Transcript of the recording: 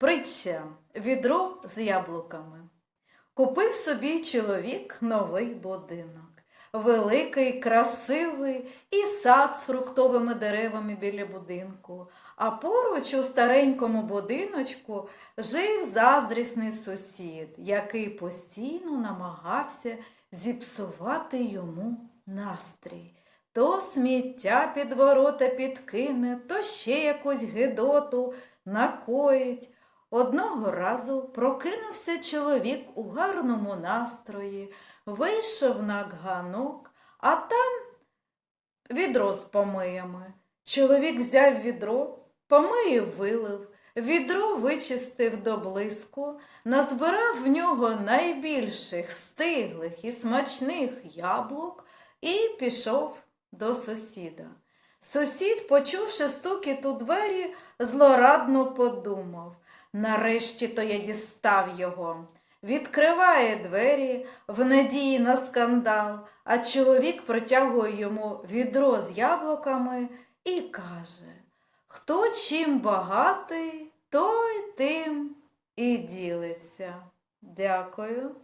Притча відро з яблуками. Купив собі чоловік новий будинок. Великий, красивий і сад з фруктовими деревами біля будинку. А поруч у старенькому будиночку жив заздрісний сусід, який постійно намагався зіпсувати йому настрій. То сміття під ворота підкине, то ще якусь гидоту накоїть. Одного разу прокинувся чоловік у гарному настрої, вийшов на ганок, а там відро з помиями. Чоловік взяв відро, помиї вилив, відро вичистив до блиску, назбирав в нього найбільших стиглих і смачних яблук і пішов до сусіда. Сусід, почувши стукіт у двері, злорадно подумав. Нарешті то я дістав його. Відкриває двері в надії на скандал, а чоловік протягує йому відро з яблуками і каже Хто чим багатий, той тим і ділиться. Дякую.